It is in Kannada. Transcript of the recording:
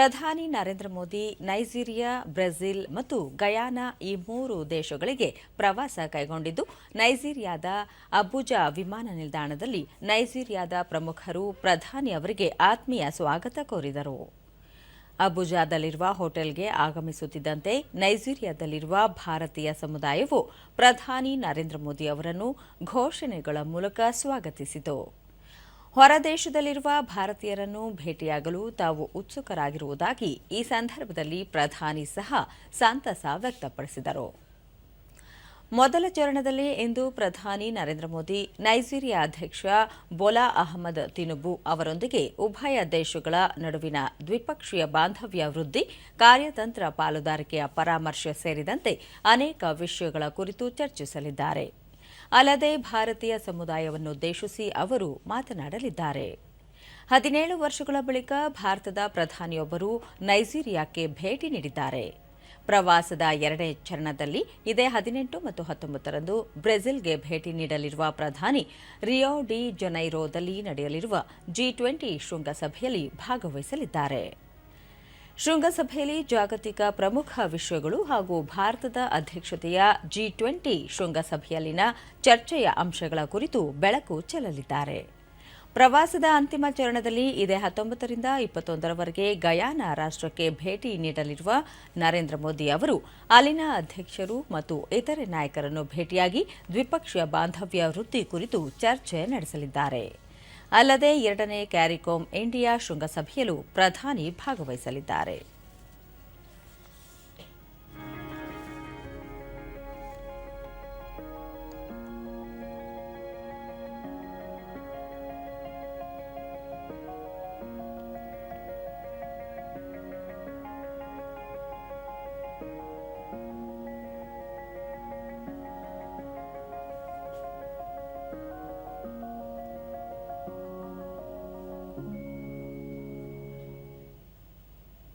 ಪ್ರಧಾನಿ ನರೇಂದ್ರ ಮೋದಿ, ನೈಜೀರಿಯಾ, ಬ್ರೆಜಿಲ್ ಮತ್ತು ಗಯಾನಾ ಈ ಮೂರು ದೇಶಗಳಿಗೆ ಪ್ರವಾಸ ಕೈಗೊಂಡಿದ್ದು, ನೈಜೀರಿಯಾದ ಅಬುಜಾ ವಿಮಾನ ನಿಲ್ದಾಣದಲ್ಲಿ ನೈಜೀರಿಯಾದ ಪ್ರಮುಖರು ಪ್ರಧಾನಿ ಅವರಿಗೆ ಆತ್ಮೀಯ ಸ್ವಾಗತ ಕೋರಿದರು. ಅಬುಜಾದಲ್ಲಿರುವ ಹೋಟೆಲ್ಗೆ ಆಗಮಿಸುತ್ತಿದ್ದಂತೆ ನೈಜೀರಿಯಾದಲ್ಲಿರುವ ಭಾರತೀಯ ಸಮುದಾಯವು ಪ್ರಧಾನಿ ನರೇಂದ್ರ ಮೋದಿ ಅವರನ್ನು ಘೋಷಣೆಗಳ ಮೂಲಕ ಸ್ವಾಗತಿಸಿತು. ಹೊರದೇಶದಲ್ಲಿರುವ ಭಾರತೀಯರನ್ನು ಭೇಟಿಯಾಗಲು ತಾವು ಉತ್ಸುಕರಾಗಿರುವುದಾಗಿ ಈ ಸಂದರ್ಭದಲ್ಲಿ ಪ್ರಧಾನಿ ಸಹ ಸಂತಸ ವ್ಯಕ್ತಪಡಿಸಿದರು. ಮೊದಲ ಚರಣದಲ್ಲಿ ಇಂದು ಪ್ರಧಾನಿ ನರೇಂದ್ರ ಮೋದಿ, ನೈಜೀರಿಯಾ ಅಧ್ಯಕ್ಷ ಬೊಲಾ ಅಹಮದ್ ತಿನುಬು ಅವರೊಂದಿಗೆ ಉಭಯ ದೇಶಗಳ ನಡುವಿನ ದ್ವಿಪಕ್ಷೀಯ ಬಾಂಧವ್ಯ ವೃದ್ಧಿ, ಕಾರ್ಯತಂತ್ರ ಪಾಲುದಾರಿಕೆಯ ಪರಾಮರ್ಶೆ ಸೇರಿದಂತೆ ಅನೇಕ ವಿಷಯಗಳ ಕುರಿತು ಚರ್ಚಿಸಲಿದ್ದಾರೆ. ಅಲ್ಲದೆ ಭಾರತೀಯ ಸಮುದಾಯವನ್ನುದ್ದೇಶಿಸಿ ಅವರು ಮಾತನಾಡಲಿದ್ದಾರೆ. ಹದಿನೇಳು ವರ್ಷಗಳ ಬಳಿಕ ಭಾರತದ ಪ್ರಧಾನಿಯೊಬ್ಬರು ನೈಜೀರಿಯಾಕ್ಕೆ ಭೇಟಿ ನೀಡಿದ್ದಾರೆ. ಪ್ರವಾಸದ ಎರಡನೇ ಚರಣದಲ್ಲಿ ಇದೇ ಹದಿನೆಂಟು ಮತ್ತು ಹತ್ತೊಂಬತ್ತರಂದು ಬ್ರೆಜಿಲ್ಗೆ ಭೇಟಿ ನೀಡಲಿರುವ ಪ್ರಧಾನಿ ರಿಯೋ ಡಿ ಜನೈರೋದಲ್ಲಿ ನಡೆಯಲಿರುವ ಜಿ ಟ್ವೆಂಟಿ ಶೃಂಗಸಭೆಯಲ್ಲಿ ಭಾಗವಹಿಸಲಿದ್ದಾರೆ. ಶೃಂಗಸಭೆಯಲ್ಲಿ ಜಾಗತಿಕ ಪ್ರಮುಖ ವಿಷಯಗಳು ಹಾಗೂ ಭಾರತದ ಅಧ್ಯಕ್ಷತೆಯ ಜಿ ಟ್ವೆಂಟಿ ಶೃಂಗಸಭೆಯಲ್ಲಿನ ಚರ್ಚೆಯ ಅಂಶಗಳ ಕುರಿತು ಬೆಳಕು ಚೆಲ್ಲಲಿದ್ದಾರೆ. ಪ್ರವಾಸದ ಅಂತಿಮ ಚರಣದಲ್ಲಿ ಇದೇ ಹತ್ತೊಂಬತ್ತರಿಂದ ಇಪ್ಪತ್ತೊಂದರವರೆಗೆ ಗಯಾನ ರಾಷ್ಟ್ರಕ್ಕೆ ಭೇಟಿ ನೀಡಲಿರುವ ನರೇಂದ್ರ ಮೋದಿ ಅವರು ಅಲ್ಲಿನ ಅಧ್ಯಕ್ಷರು ಮತ್ತು ಇತರೆ ನಾಯಕರನ್ನು ಭೇಟಿಯಾಗಿ ದ್ವಿಪಕ್ಷೀಯ ಬಾಂಧವ್ಯ ವೃದ್ಧಿ ಕುರಿತು ಚರ್ಚೆ ನಡೆಸಲಿದ್ದಾರೆ. ಅಲ್ಲದೆ ಎರಡನೇ ಕ್ಯಾರಿಕೋಮ್ ಇಂಡಿಯಾ ಶೃಂಗಸಭೆಯಲ್ಲೂ ಪ್ರಧಾನಿ ಭಾಗವಹಿಸಲಿದ್ದಾರೆ.